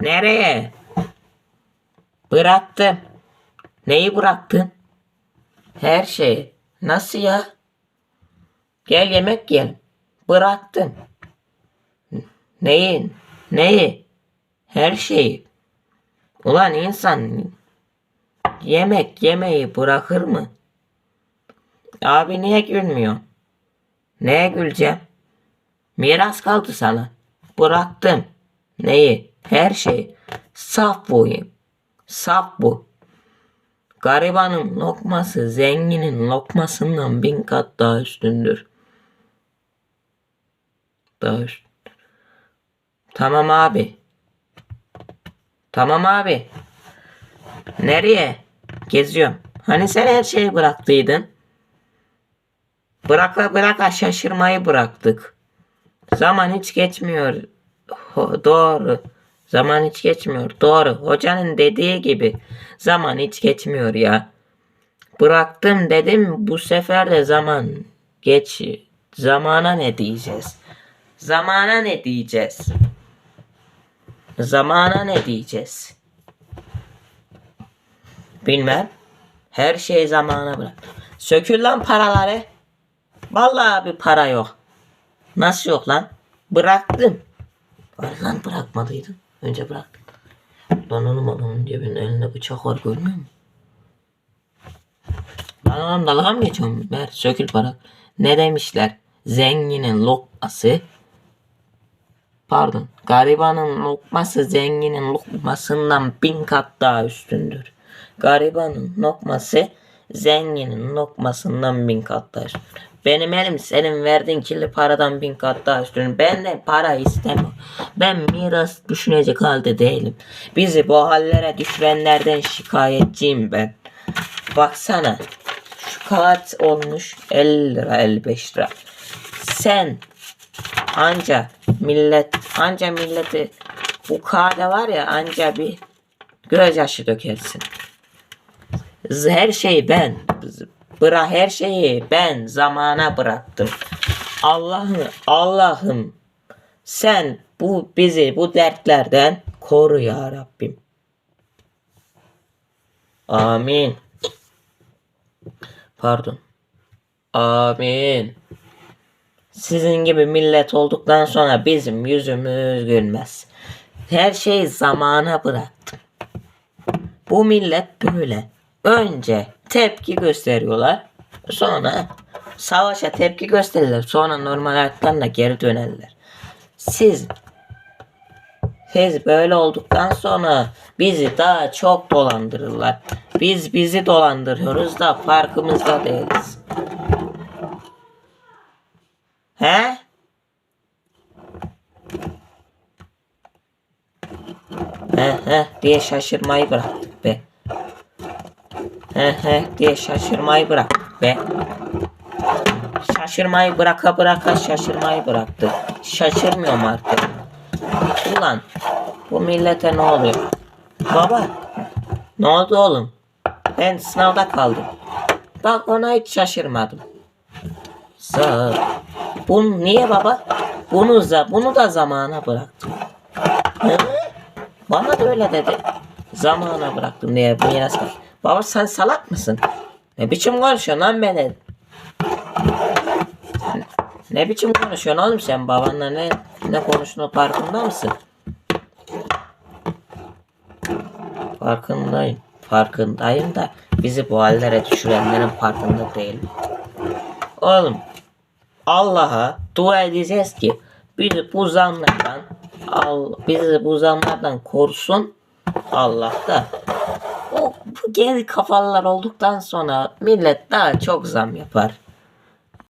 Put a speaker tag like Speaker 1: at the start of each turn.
Speaker 1: Nereye? Bıraktım. Neyi bıraktın? Her şeyi. Nasıl ya? Gel yemek yiyelim. Bıraktım. Neyi? Neyi? Her şeyi. Ulan insan yemek yemeyi bırakır mı? Abi niye gülmüyor? Neye güleceğim? Miras kaldı sana. Bıraktım. Neyi? Her şeyi. Saf bu. Saf bu. Garibanın lokması zenginin lokmasından bin kat daha üstündür. Daha üst. Tamam abi. Tamam abi. Nereye? Geziyorum. Hani sen her şeyi bıraktıydın? Bıraka bıraka şaşırmayı bıraktık. Zaman hiç geçmiyor. Doğru. Zaman hiç geçmiyor. Doğru. Hocanın dediği gibi. Zaman hiç geçmiyor ya. Bıraktım dedim bu sefer de zaman geç. Zamana ne diyeceğiz? Zamana ne diyeceğiz? Zamana ne diyeceğiz? Bilmem. Her şeyi zamana bırak. Sökül lan paraları. Vallahi bir para yok. Nasıl yok lan? Bıraktım. Lan bırakmadıydın. Önce bıraktım. Lan oğlum adamın cebinin elinde bıçak var görmüyor musun? Lan oğlum dalga mı geçiyorsun? Ver sökül para. Ne demişler? Zenginin lokması Pardon. Garibanın lokması zenginin lokmasından bin kat daha üstündür. Garibanın lokması zenginin lokmasından bin kat daha üstündür. Benim elim senin verdiğin kirli paradan bin kat daha üstün. Ben de para istemiyorum. Ben miras düşünecek halde değilim. Bizi bu hallere düşürenlerden şikayetçiyim ben. Baksana. Şu kağıt olmuş 50 lira 55 lira. Sen anca millet anca milleti bu kağıda var ya anca bir gözyaşı dökersin. Her şeyi ben bıra her şeyi ben zamana bıraktım. Allah'ım Allah'ım sen bu bizi bu dertlerden koru ya Rabbim. Amin. Pardon. Amin. Sizin gibi millet olduktan sonra bizim yüzümüz gülmez. Her şeyi zamana bıraktım. Bu millet böyle. Önce tepki gösteriyorlar. Sonra savaşa tepki gösterirler. Sonra normal hayatlarına geri dönerler. Siz siz böyle olduktan sonra bizi daha çok dolandırırlar. Biz bizi dolandırıyoruz da farkımızda değiliz. He? He he diye şaşırmayı bıraktık be. He he diye şaşırmayı bıraktık be. Şaşırmayı bıraka bıraka şaşırmayı bıraktık. Şaşırmıyorum artık. Ulan bu millete ne oluyor? Baba ne oldu oğlum? Ben sınavda kaldım. Bak ona hiç şaşırmadım. Sağ ol. Bu niye baba? Bunu da bunu da zamana bıraktım. Hı? Bana da öyle dedi. Zamana bıraktım diye miras var. Baba sen salak mısın? Ne biçim konuşuyorsun lan beni? Ne biçim konuşuyorsun oğlum sen babanla ne ne konuştuğunu farkında mısın? Farkındayım. Farkındayım da bizi bu hallere düşürenlerin farkında değilim. Oğlum Allah'a dua edeceğiz ki bizi bu zamlardan al, bizi bu zamlardan korusun Allah da. Geri kafalılar olduktan sonra millet daha çok zam yapar.